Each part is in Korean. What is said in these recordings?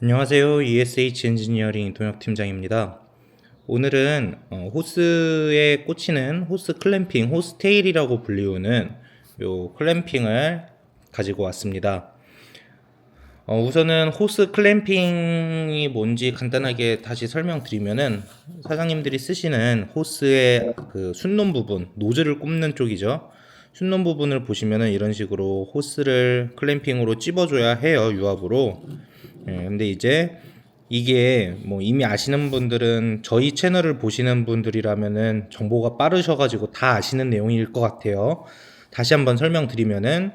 안녕하세요. ESH 엔지니어링 동혁 팀장입니다. 오늘은 어, 호스에 꽂히는 호스 클램핑, 호스 테일이라고 불리우는 요 클램핑을 가지고 왔습니다. 어, 우선은 호스 클램핑이 뭔지 간단하게 다시 설명드리면은 사장님들이 쓰시는 호스의 그 순놈 부분, 노즐을 꼽는 쪽이죠. 순놈 부분을 보시면은 이런 식으로 호스를 클램핑으로 찝어줘야 해요, 유압으로. 예, 근데 이제 이게 뭐 이미 아시는 분들은 저희 채널을 보시는 분들이라면은 정보가 빠르셔가지고 다 아시는 내용일 것 같아요. 다시 한번 설명드리면은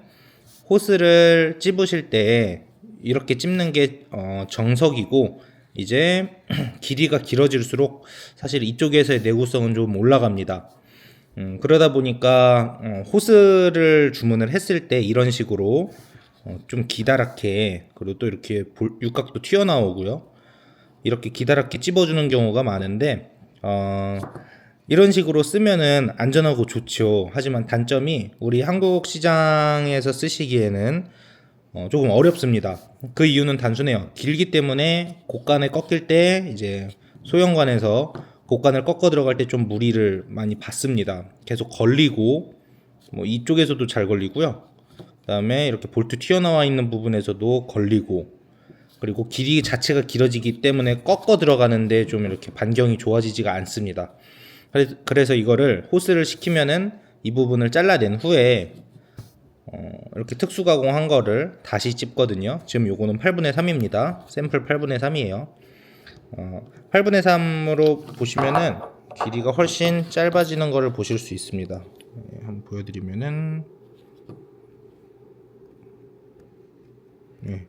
호스를 찝으실 때 이렇게 찝는 게 어, 정석이고 이제 길이가 길어질수록 사실 이쪽에서의 내구성은 좀 올라갑니다. 음, 그러다 보니까 어, 호스를 주문을 했을 때 이런 식으로 어, 좀 기다랗게 그리고 또 이렇게 볼- 육각도 튀어나오고요. 이렇게 기다랗게 찝어주는 경우가 많은데 어, 이런 식으로 쓰면은 안전하고 좋죠. 하지만 단점이 우리 한국 시장에서 쓰시기에는 어, 조금 어렵습니다. 그 이유는 단순해요. 길기 때문에 곡간을 꺾일 때 이제 소형관에서 곡간을 꺾어 들어갈 때 좀 무리를 많이 받습니다. 계속 걸리고 뭐 이쪽에서도 잘 걸리고요. 그다음에 이렇게 볼트 튀어나와 있는 부분에서도 걸리고 그리고 길이 자체가 길어지기 때문에 꺾어 들어가는데 좀 이렇게 반경이 좋아지지가 않습니다. 그래- 그래서 이거를 호스를 시키면은 이 부분을 잘라낸 후에 어, 이렇게 특수 가공한 거를 다시 찝거든요. 지금 요거는 8분의 3입니다. 샘플 8분의 3이에요. 어, 8분의 3으로 보시면은 길이가 훨씬 짧아지는 거를 보실 수 있습니다. 예, 한번 보여드리면은 예.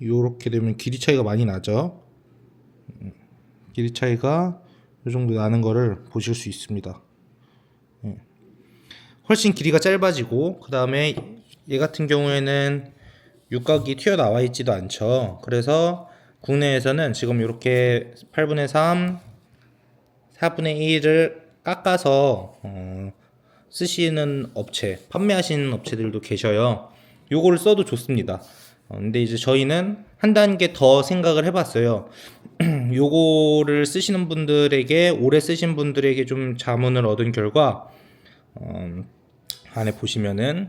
요렇게 되면 길이 차이가 많이 나죠. 음, 길이 차이가 요 정도 나는 거를 보실 수 있습니다. 예. 훨씬 길이가 짧아지고 그 다음에 얘 같은 경우에는 육각이 튀어나와 있지도 않죠. 그래서 국내에서는 지금 이렇게 8분의 3, 4분의 1을 깎아서 어, 쓰시는 업체, 판매하시는 업체들도 계셔요. 요거를 써도 좋습니다. 어, 근데 이제 저희는 한 단계 더 생각을 해봤어요. 요거를 쓰시는 분들에게 오래 쓰신 분들에게 좀 자문을 얻은 결과 어, 안에 보시면은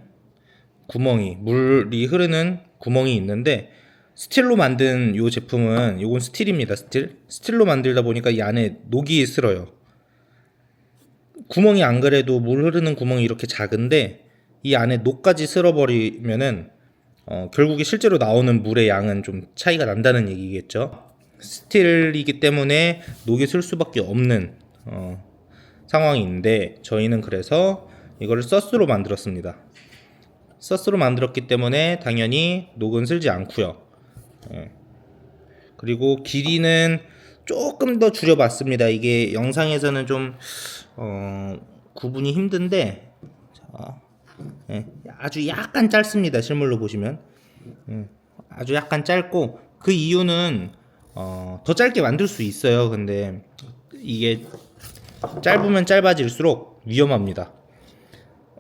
구멍이 물이 흐르는 구멍이 있는데 스틸로 만든 요 제품은 요건 스틸입니다 스틸 스틸로 만들다 보니까 이 안에 녹이 슬어요 구멍이 안 그래도 물 흐르는 구멍이 이렇게 작은데 이 안에 녹까지 쓸어버리면은 어, 결국에 실제로 나오는 물의 양은 좀 차이가 난다는 얘기겠죠. 스틸이기 때문에 녹이 쓸 수밖에 없는 어, 상황인데 저희는 그래서 이거를 서스로 만들었습니다. 서스로 만들었기 때문에 당연히 녹은 쓸지 않고요. 예. 그리고 길이는 조금 더 줄여봤습니다. 이게 영상에서는 좀 어, 구분이 힘든데 자, 예, 아주 약간 짧습니다. 실물로 보시면 예, 아주 약간 짧고 그 이유는 어, 더 짧게 만들 수 있어요. 근데 이게 짧으면 짧아질수록 위험합니다.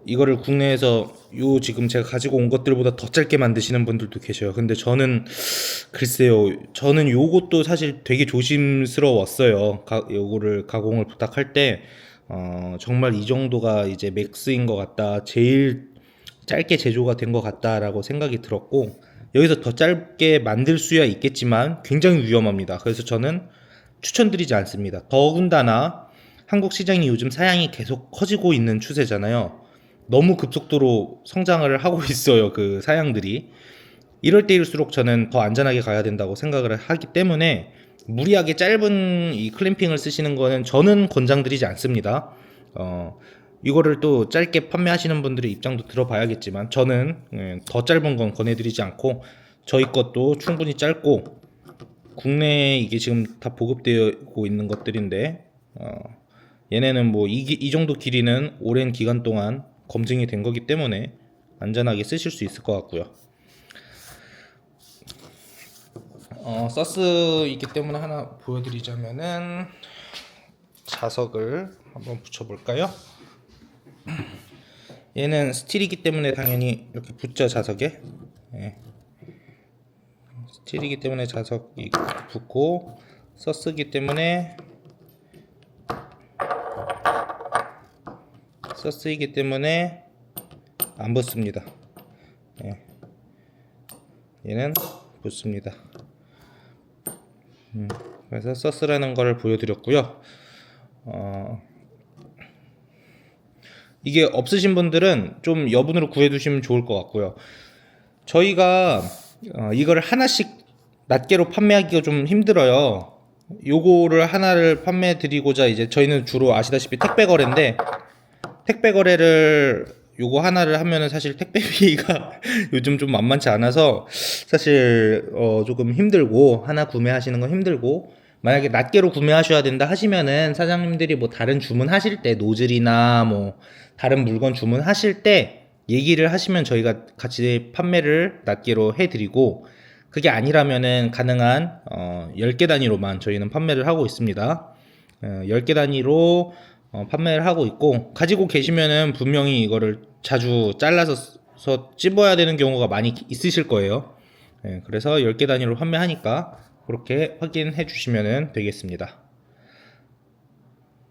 이거를 국내에서 요 지금 제가 가지고 온 것들보다 더 짧게 만드시는 분들도 계셔요. 근데 저는 글쎄요, 저는 요것도 사실 되게 조심스러웠어요. 가, 요거를 가공을 부탁할 때 어, 정말 이 정도가 이제 맥스인 것 같다. 제일 짧게 제조가 된 것 같다라고 생각이 들었고 여기서 더 짧게 만들 수야 있겠지만 굉장히 위험합니다. 그래서 저는 추천드리지 않습니다. 더군다나 한국 시장이 요즘 사양이 계속 커지고 있는 추세잖아요. 너무 급속도로 성장을 하고 있어요. 그 사양들이. 이럴 때일수록 저는 더 안전하게 가야 된다고 생각을 하기 때문에 무리하게 짧은 이 클램핑을 쓰시는 거는 저는 권장드리지 않습니다. 어, 이거를 또 짧게 판매하시는 분들의 입장도 들어봐야겠지만 저는 예, 더 짧은 건 권해드리지 않고 저희 것도 충분히 짧고 국내에 이게 지금 다 보급되고 있는 것들인데 어, 얘네는 뭐이 정도 길이는 오랜 기간 동안 검증이 된 거기 때문에 안전하게 쓰실 수 있을 것 같고요. 어, 서스이기 때문에 하나 보여드리자면은 자석을 한번 붙여볼까요? 얘는 스틸이기 때문에 당연히 이렇게 붙죠 자석에. 예. 스틸이기 때문에 자석이 붙고 서스기 때문에 서스이기 때문에 안 붙습니다. 예. 얘는 붙습니다. 음, 그래서 서스라는 걸 보여드렸고요. 어, 이게 없으신 분들은 좀 여분으로 구해두시면 좋을 것 같고요. 저희가 어, 이걸 하나씩 낱개로 판매하기가 좀 힘들어요. 요거를 하나를 판매해 드리고자 이제 저희는 주로 아시다시피 택배 거래인데 택배 거래를 요거 하나를 하면은 사실 택배비가 요즘 좀 만만치 않아서 사실 어 조금 힘들고 하나 구매하시는 건 힘들고 만약에 낱개로 구매하셔야 된다 하시면은 사장님들이 뭐 다른 주문하실 때 노즐이나 뭐 다른 물건 주문하실 때 얘기를 하시면 저희가 같이 판매를 낱개로 해드리고 그게 아니라면은 가능한 어 10개 단위로만 저희는 판매를 하고 있습니다. 어, 10개 단위로 어, 판매를 하고 있고 가지고 계시면은 분명히 이거를 자주 잘라서 서 찝어야 되는 경우가 많이 있으실 거예요. 예, 그래서 10개 단위로 판매하니까 그렇게 확인해 주시면 되겠습니다.